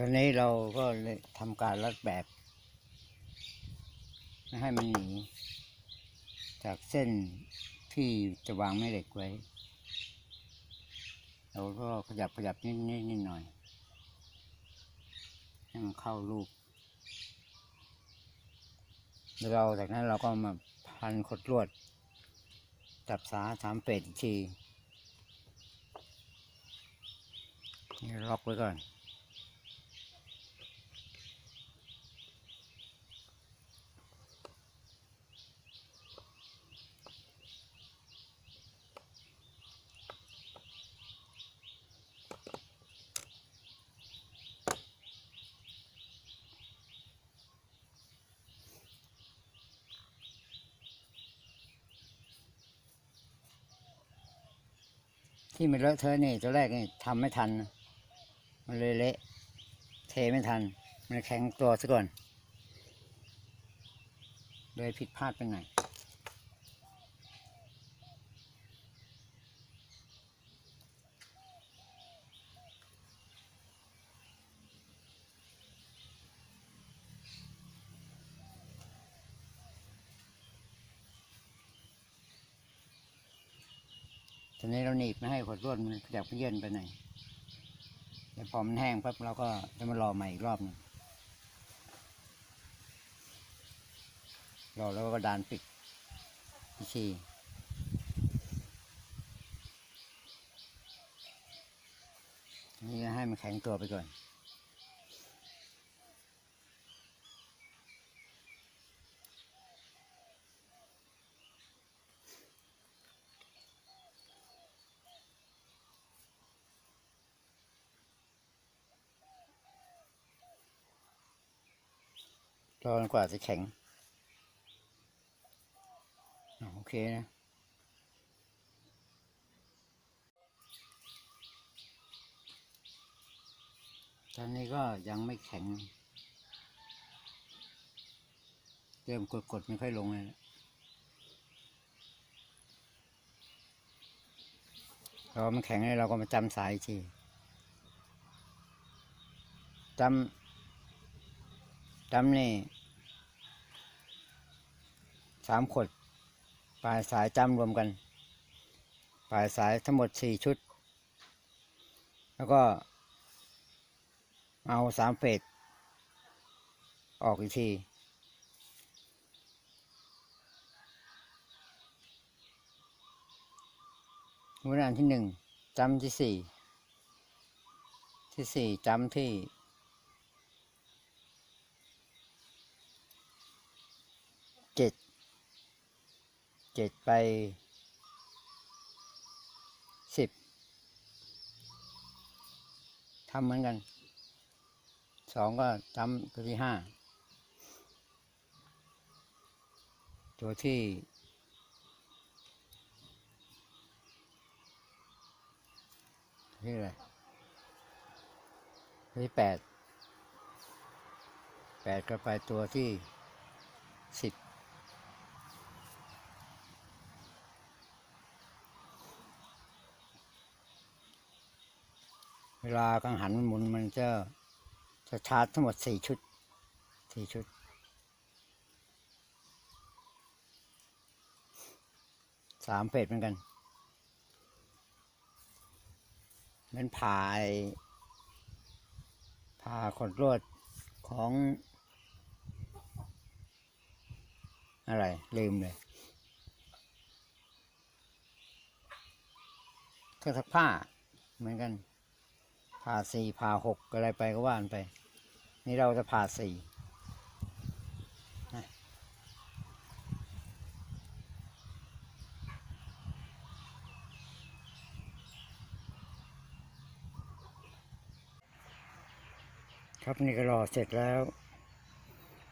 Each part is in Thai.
ตอนนี้เราก็เลยทำการรัดแบบ ไม่ให้มันหนี จากเส้นที่จะวางแม่เหล็กไว้ เราก็ขยับขยับนิดนิดนิดหน่อย ให้มันเข้ารูป เราจากนั้นเราก็มาพันขดลวด จับสาสามเป็ดอีกที นี่ล็อกไว้ก่อน ที่มันเลอะเทอะนี่ตัวแรกนี่ทำไม่ทัน มันเลยเละ เทไม่ทัน มันแข็งตัวซะก่อน เลยผิดพลาดไปหน่อย อนนี้เราหนีบไม่ให้ขดร่วนมันขยับเขยื่นไปหน่อยเดี๋ยวพอมันแห้งปั๊บเราก็จะมารอใหม่อีกรอบหนึงรอแล้วก็ดานปิดอีกทีนี่ให้มันแข็งตัวไปก่อน รอจนกว่าจะแข็ง โอเคนะตอนนี้ก็ยังไม่แข็ง เริ่มกดกดๆไม่ค่อยลงเลยนะพอมันแข็งแล้วเราก็มาจำสายกทีจำจำนี่ สามขด ปลายสายจำรวมกัน ปลายสายทั้งหมดสี่ชุด แล้วก็เอาสามเฟสออกอีกทีวิธีที่หนึ่งจำที่สี่ที่สี่จำที่ เจ็ด เจ็ดไปสิบทำเหมือนกันสองก็จำตัวที่ห้าตัวที่ที่อะไรตัวที่แปดแปดก็ไปตัวที่สิบ ลากังหันมันหมุนมันจะจะชาร์จทั้งหมดสี่ชุดสี่ชุด สามเฟสเหมือนกัน มันผ่ายผ่าขดลวดของอะไร ลืมเลยเครื่องซักผ้าเหมือนกัน ผ่าสี่ผ่าหกอะไรไปก็ว่านไป นี่เราจะผ่าสี่ครับนี่ก็รอเสร็จแล้ว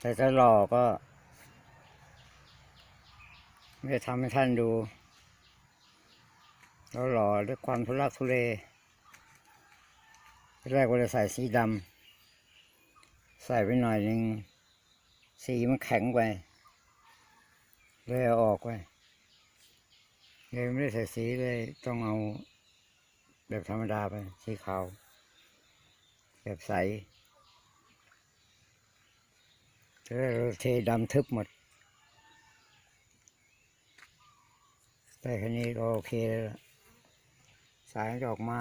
แต่ถ้ารอก็ไม่ทำให้ท่านดูเราหล่อด้วยความทุลักทุเล แรกว่าจะใส่สีดำใส่ไปหน่อยหนึ่งสีมันแข็งไปเลยเอาออกไปเลยไม่ได้ใส่สีเลยต้องเอา แบบธรรมดาไปสีขาวแบบใสจะได้เราเทดำทึบหมดได้แค่นี้ก็โอเคแล้วสายจะออกมา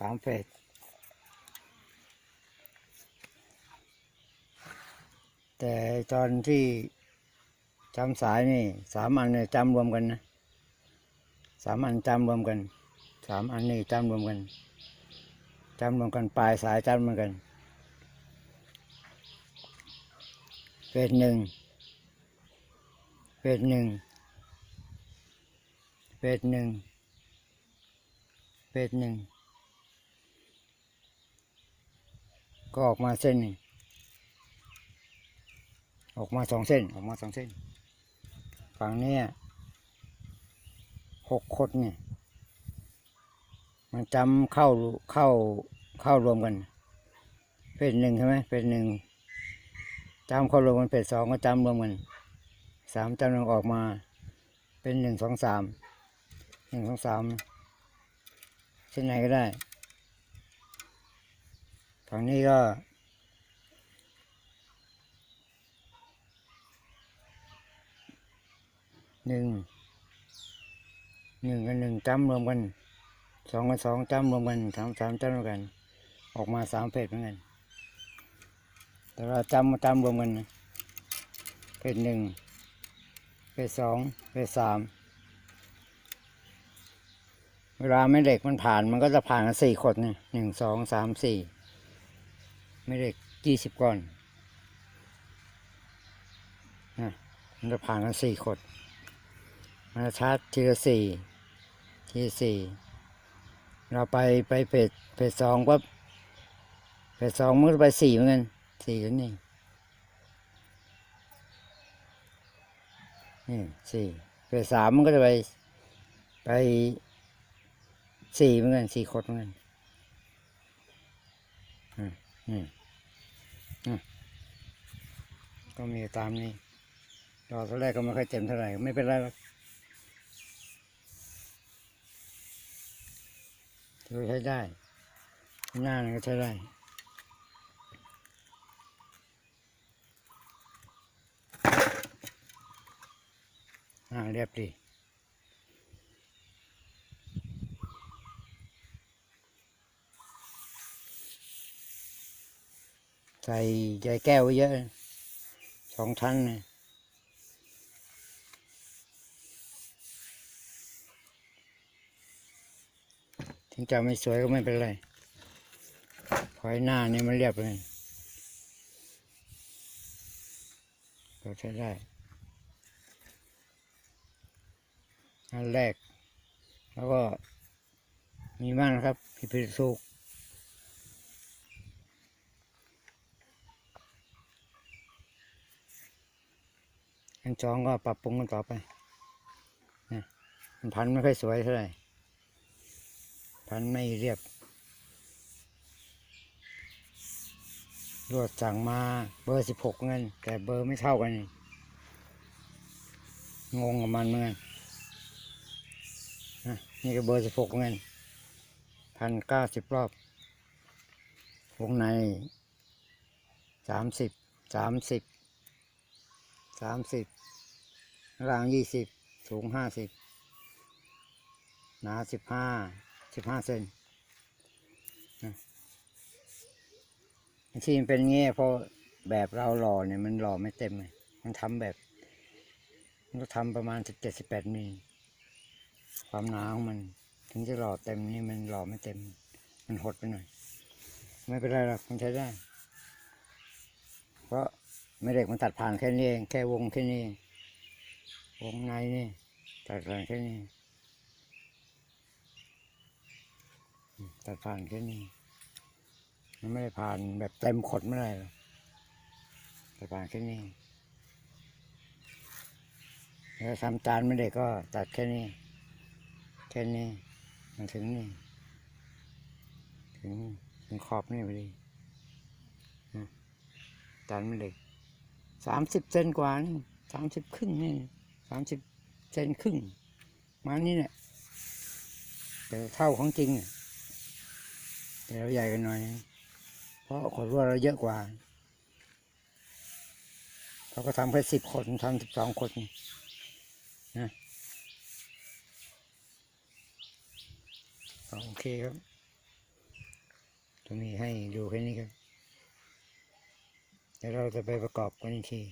สามเฟสแต่ตอนที่จำสายนี่สามอันเนี่ยจำรวมกันนะสามอันจำรวมกันสามอันนี่จำรวมกันจำรวมกันปลายสายจำรวมกันเฟสหนึ่งเฟสหนึ่งเฟสหนึ่งเฟสหนึ่ง ก็ออกมาเส้นหนึ่งออกมาสองเส้นออกมาสองเส้น ฝั่งนี้หกคดเนี่ยมันจำเข้าเข้าเข้ารวมกันเฟสหนึ่งใช่ไหมเฟสหนึ่งจำเข้ารวมกันเป็นสองก็จำรวมกันสามจำรวมออกมาเป็นหนึ่งสองสามหนึ่งสองสามเส้นไหนก็ได้ ฝั่งนี้ก็หนึ่งหนึ่งกับหนึ่งจำรวมกันสองกับสองจำรวมกันสามสามจำรวมกัน ออกมาสามเพจเหมือนกัน แต่เราจำมาจำรวมกันเป็นหนึ่งเป็นสองเป็นสามเวลาแม่เหล็กมันผ่านมันก็จะผ่านกันสี่ขดเนี่ยหนึ่งสองสามสี่ แม่เหล็กยี่สิบก้อนนะมันจะผ่านกันสี่ขดมันจะชาร์จทีละสี่ทีสี่เราไปไปเพจเพจสองปั๊บเพจสองมันก็ไปสี่เหมือนกันสี่แล้วนี่นี่สี่เฟสสามมันก็จะไปไปสี่เหมือนกันสี่ขดเหมือนกัน ก็มีตามนี้ดอตอนแรกก็ไม่ค่อยเต็มเท่าไหร่ ไม่เป็นไรหรอกถือว่าใช้ได้ หน้านก็ใช้ได้อ่าเรียบดี ส่ใยแก้วไว้เยอะสองชั้นเนี่ยถึงจะไม่สวยก็ไม่เป็นไรพอยหน้านี่มันเรียบเลยก็ใช้ได้อันแรก แล้วก็มีมากนะครับพิพิธสุก อันสองก็ปรับปรุงกันต่อไปนะมันพันไม่ค่อยสวยเท่าไหร่ พันไม่เรียบรวดสั่งมาเบอร์สิบหกเงินแต่เบอร์ไม่เท่ากัน งงกับมันเหมือนกันอะนี่ก็เบอร์สิบหกเงินพันเก้าสิบรอบ วงในสามสิบสามสิบสามสิบ ล่างยี่สิบสูงห้าสิบหนาสิบห้าสิบห้าเซนที่มันเป็นเงี้ยเพราะแบบเราหล่อเนี่ยมันหล่อไม่เต็มไงมันทำแบบ มันก็ทำประมาณสิบเจ็ดสิบแปดมิลความหนาของมัน ถึงจะหล่อเต็มนี่มันหล่อไม่เต็ม มันหดไปหน่อย ไม่เป็นไรหรอกมันใช้ได้ เพราะไม่เด็กมันตัดผ่านแค่นี้เองแค่วงแค่นี้ วงในนี่ตัดผ่านแค่นี้ตัดผ่านแค่นี้มันไม่ได้ผ่านแบบเต็มขดไม่ได้หรอกตัดผ่านแค่นี้แล้วทำจานไม่ได้ก็ตัดแค่นี้ แค่นี้ มันถึงนี่ ถึงถึงขอบนี่พอดีจานไมันเล็กสามสิบเซนกว่านี่สามสิบครึ่งนี่ สามสิบเซนครึ่งมานี่เนี่ยแต่เท่าของจริงแต่เราใหญ่กันหน่อย เพราะขดว่าเราเยอะกว่าเขาก็ทำแค่สิบคนทำสิบสองคนนะโอเคครับ ตรงนี้ให้ดูแค่นี้ครับ เดี๋ยวเราจะไปประกอบกันอีกที